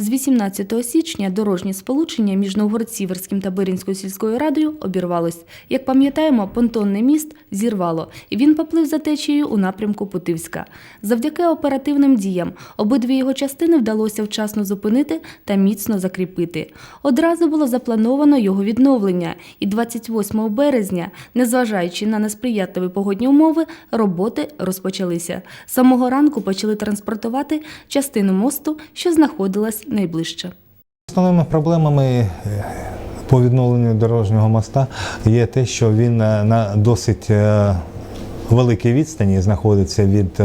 З 18 січня дорожнє сполучення між Новгород-Сіверським та Биринською сільською радою обірвалось. Як пам'ятаємо, понтонний міст зірвало, і він поплив за течією у напрямку Путивська. Завдяки оперативним діям обидві його частини вдалося вчасно зупинити та міцно закріпити. Одразу було заплановано його відновлення, і 28 березня, незважаючи на несприятливі погодні умови, роботи розпочалися. Самого ранку почали транспортувати частину мосту, що знаходилась найближче. Основними проблемами е, по відновленню дорожнього моста є те, що він е, на досить е, великій відстані знаходиться від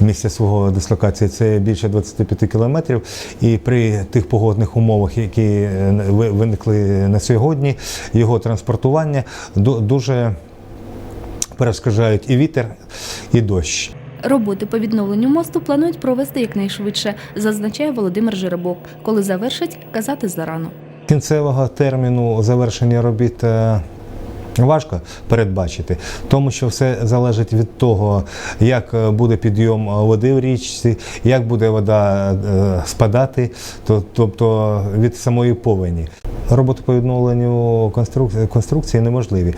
місця свого дислокації. Це більше 25 кілометрів. І при тих погодних умовах, які виникли на сьогодні, його транспортування ду- дуже перешкоджають і вітер, і дощ. Роботи по відновленню мосту планують провести якнайшвидше, зазначає Володимир Жеребок. Коли завершать, казати зарано. Кінцевого терміну завершення робіт е, важко передбачити, тому що все залежить від того, як е, буде підйом води в річці, як буде вода е, спадати, тобто від самої повені. Роботи по відновленню конструкції, неможливі,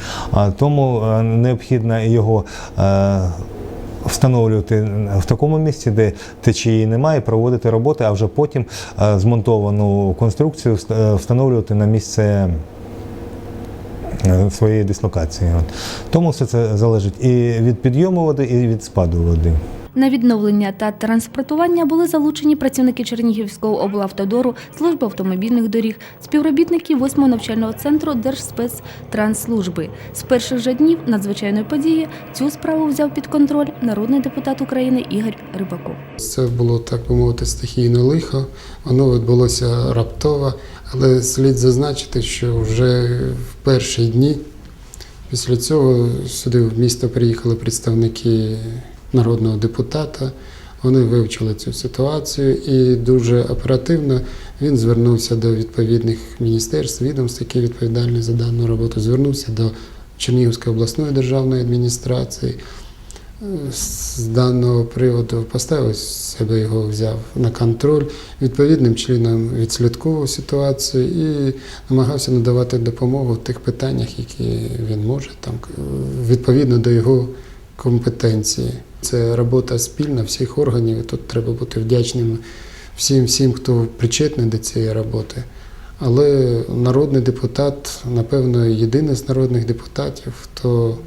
тому необхідно його. Встановлювати в такому місці, де течії немає, проводити роботи, а вже потім е, змонтовану конструкцію е, встановлювати на місце е, своєї дислокації. Тому все це залежить і від підйому води, і від спаду води. На відновлення та транспортування були залучені працівники Чернігівського облавтодору, служби автомобільних доріг, співробітники 8-го навчального центру Держспецтрансслужби. З перших же днів надзвичайної події цю справу взяв під контроль народний депутат України Ігор Рибаков. Це було, так би мовити, стихійне лихо. Воно відбулося раптово, але слід зазначити, що вже в перші дні після цього сюди в місто приїхали представники народного депутата. Вони вивчили цю ситуацію і дуже оперативно він звернувся до відповідних міністерств, відомств, які відповідальні за дану роботу. Звернувся до Чернігівської обласної державної адміністрації з даного приводу поставив себе його взяв на контроль, відповідним чином відслідковував ситуацію і намагався надавати допомогу в тих питаннях, які він може, там, відповідно до його компетенції. Це робота спільна всіх органів. Тут треба бути вдячним всім, всім, хто причетний до цієї роботи. Але народний депутат, напевно, єдиний з народних депутатів, хто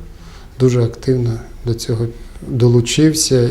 дуже активно до цього долучився